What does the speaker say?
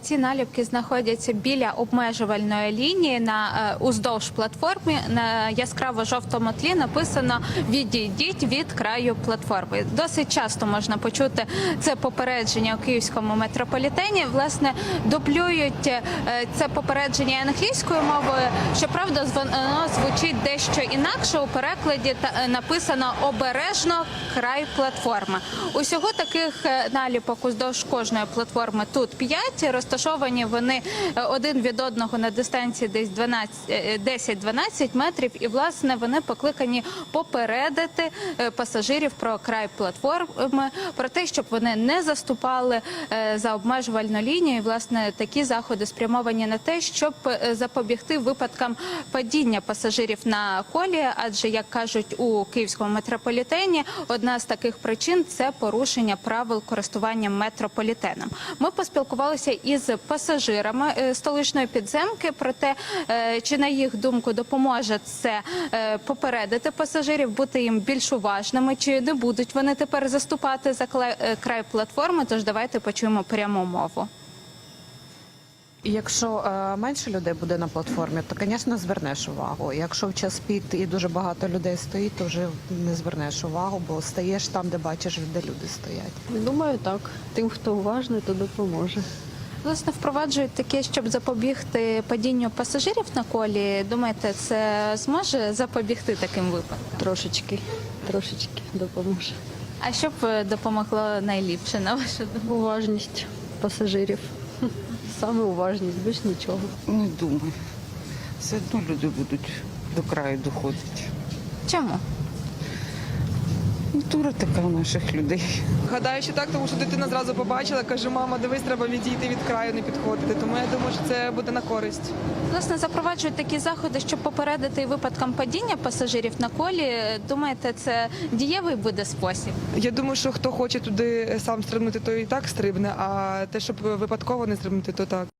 Ці наліпки знаходяться біля обмежувальної лінії на е, уздовж платформи. На яскраво жовтому тлі написано Відійдіть від краю платформи. Досить часто можна почути це попередження у київському метрополітені. Власне, дублюють е, це попередження англійською мовою. Щоправда, воно звучить дещо інакше у перекладі. Е, написано обережно край платформи. Усього таких наліпок уздовж кожної платформи тут 5. Розташовані вони е, один від одного на дистанції десь 12, е, 10-12 метрів. І власне вони покликані попередити е, пасажирів про край платформи, про те, щоб вони не заступали е, за обмежувальну лінію. І, власне, такі заходи спрямовані на те, щоб е, запобігти випадкам падіння пасажирів на колії. Адже як кажуть у київському метрополітені, одна з таких причин це порушення правил користування метрополітеном. Ми поспілкувалися із пасажирами е, столичної підземки про те, е, чи на їх думку допоможе це е, попередити пасажирів, бути їм більш уважними, чи не будуть вони тепер заступати за край платформи. Тож давайте почуємо пряму мову. Якщо е, менше людей буде на платформі, то, звісно, звернеш увагу. Якщо в час пік і дуже багато людей стоїть, то вже не звернеш увагу, бо стаєш там, де бачиш, де люди стоять. Думаю, так. Тим, хто уважний, то допоможе. Власне, впроваджують таке, щоб запобігти падінню пасажирів на колі. Думаєте, це зможе запобігти таким випадкам? Трошечки, трошечки допоможе. А що б е, допомогло найліпше на вашу думку? Уважність пасажирів. Саме уважність, більш нічого. Не думаю. Все одно люди будуть до краю доходити. Чому? Натура така у наших людей. Гадаю, що так, тому що дитина зразу побачила, каже, мама, дивись, треба відійти від краю, не підходити. Тому я думаю, що це буде на користь. Власне, запроваджують такі заходи, щоб попередити випадкам падіння пасажирів на колі. Думаєте, це дієвий буде спосіб? Я думаю, що хто хоче туди сам стрибнути, то і так стрибне, а те, щоб випадково не стрибнути, то так.